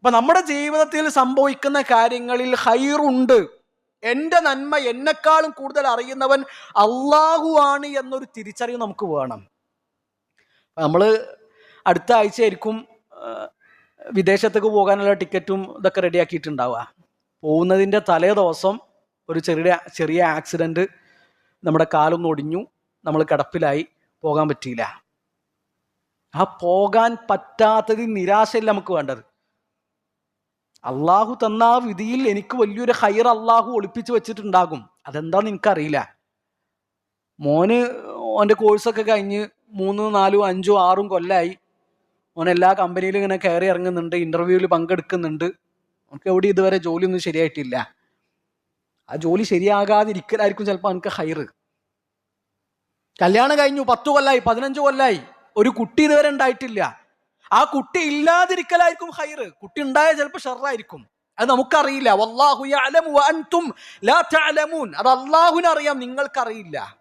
അപ്പൊ നമ്മുടെ ജീവിതത്തിൽ സംഭവിക്കുന്ന കാര്യങ്ങളിൽ ഹൈറുണ്ട് എന്റെ നന്മ എന്നെക്കാളും കൂടുതൽ അറിയുന്നവൻ അള്ളാഹു ആണ് എന്നൊരു തിരിച്ചറിവ് നമുക്ക് വേണം. നമ്മൾ അടുത്ത ആഴ്ചയായിരിക്കും വിദേശത്തേക്ക് പോകാനുള്ള ടിക്കറ്റും ഇതൊക്കെ റെഡിയാക്കിയിട്ടുണ്ടാവുക പോകുന്നതിന്റെ തലേ ദിവസം ഒരു ചെറിയ ചെറിയ ആക്സിഡന്റ് നമ്മുടെ കാലൊന്ന് ഒടിഞ്ഞു നമ്മൾ കിടപ്പിലായി പോകാൻ പറ്റിയില്ല. ആ പോകാൻ പറ്റാത്തതിൽ നിരാശയിൽ നമുക്ക് വേണ്ടത്. അള്ളാഹു തന്ന ആ വിധിയിൽ എനിക്ക് വലിയൊരു ഹൈർ അള്ളാഹു ഒളിപ്പിച്ചു വെച്ചിട്ടുണ്ടാകും. അതെന്താന്ന് എനിക്കറിയില്ല മോന് ഓന്റെ കോഴ്സൊക്കെ കഴിഞ്ഞ് മൂന്ന് നാലും അഞ്ചും ആറും കൊല്ലായി. ഓൻ എല്ലാ കമ്പനിയിലും ഇങ്ങനെ കയറി ഇറങ്ങുന്നുണ്ട് ഇന്റർവ്യൂവിൽ പങ്കെടുക്കുന്നുണ്ട്. നമുക്ക് എവിടെ ഇതുവരെ ജോലിയൊന്നും ശരിയായിട്ടില്ല. ആ ജോലി ശരിയാകാതിരിക്കലായിരിക്കും ചിലപ്പോൾ എനിക്ക് ഹൈറ് കല്യാണം കഴിഞ്ഞു പത്ത് കൊല്ലായി പതിനഞ്ച് കൊല്ലായി. ഒരു കുട്ടി ഇതുവരെ ഉണ്ടായിട്ടില്ല. ആ കുട്ടി ഇല്ലാതിരിക്കലായിരിക്കും ഹൈറ് കുട്ടി ഉണ്ടായ ചിലപ്പോൾ ഷെറായിരിക്കും. അത് നമുക്കറിയില്ല. യഅലമു അൻതും ലാ അത് അള്ളാഹുനറിയാം നിങ്ങൾക്കറിയില്ല.